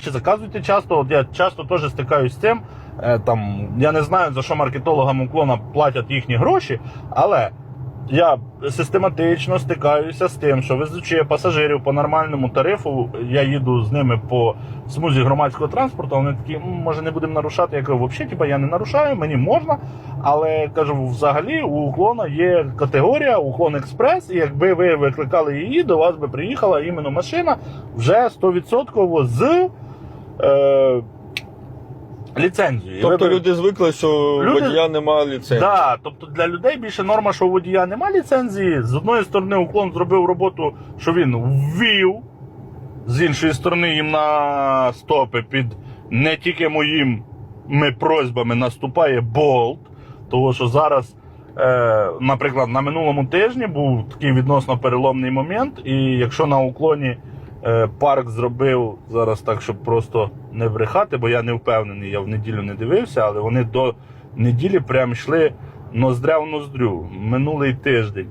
речі, заказуйте часто. От я часто теж стикаюсь з цим. Е, Там, я не знаю, за що маркетологам уклона платять їхні гроші, але я систематично стикаюся з тим, що везучи пасажирів по нормальному тарифу, я їду з ними по смузі громадського транспорту. Вони такі, може, не будемо нарушати. Я кажу, взагалі, типа, я не нарушаю, мені можна. Але кажу, взагалі у уклона є категорія уклон експрес, і якби ви викликали її, до вас би приїхала іменно машина вже 100% з е, ліцензією. І Тобто би- люди звикли, що Люди- водія немає ліцензії. Да, тобто для людей більше норма, що у водія немає ліцензії. З одної сторони, уклон зробив роботу, що він ввів, з іншої сторони, їм на стопи під не тільки моїми просьбами наступає болт. Тому що зараз, е, наприклад, на минулому тижні був такий відносно переломний момент, і якщо на уклоні парк зробив зараз так, щоб просто не брехати, бо я не впевнений, я в неділю не дивився, але вони до неділі прям йшли ноздря в ноздрю минулий тиждень.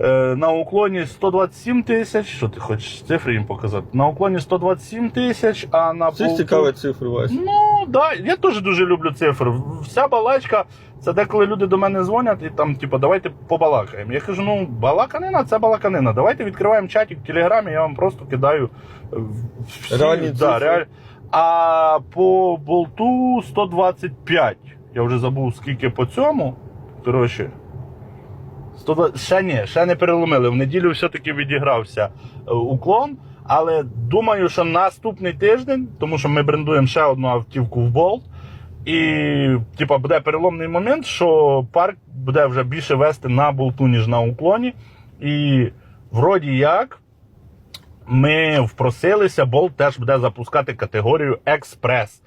Е, на уклоні 127 тисяч. Що ти хочеш цифри їм показати? На уклоні 127 тисяч, а на Це болту- цікаві цифри, Вася. Ну, да, я теж дуже люблю цифри. Вся балачка, це деколи люди до мене дзвонять і там, типу, давайте побалакаємо. Я кажу, ну, балаканина, це балаканина. Давайте відкриваємо чатик в Телеграмі, я вам просто кидаю е, всі, Реальні да, цифри. реаль... А по болту 125. Я вже забув, скільки по цьому. Коротше. 120... Ще ні, ще не переломили. В неділю все-таки відігрався е, уклон. Але думаю, що наступний тиждень, тому що ми брендуємо ще одну автівку в болт. І, типа, буде переломний момент, що парк буде вже більше вести на болту, ніж на уклоні. І вроді як ми впросилися, болт теж буде запускати категорію експрес.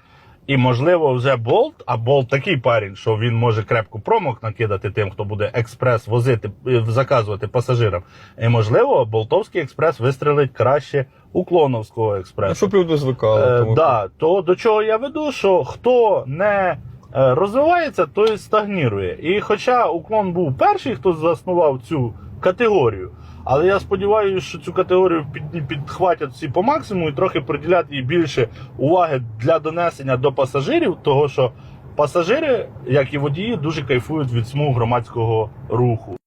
І, можливо, вже болт, а болт такий парень, що він може крепко промок накидати тим, хто буде експрес возити, е, заказувати пасажирам. І, можливо, болтовський експрес вистрелить краще уклоновського Ну, експресу. щоб люди звикали. Е, тому да, то до чого я веду, що хто не е, розвивається, той стагнірує. І хоча уклон був перший, хто заснував цю категорію, але я сподіваюся, що цю категорію під, підхватять всі по максимуму і трохи приділять їй більше уваги для донесення до пасажирів, того що пасажири, як і водії, дуже кайфують від смуг громадського руху.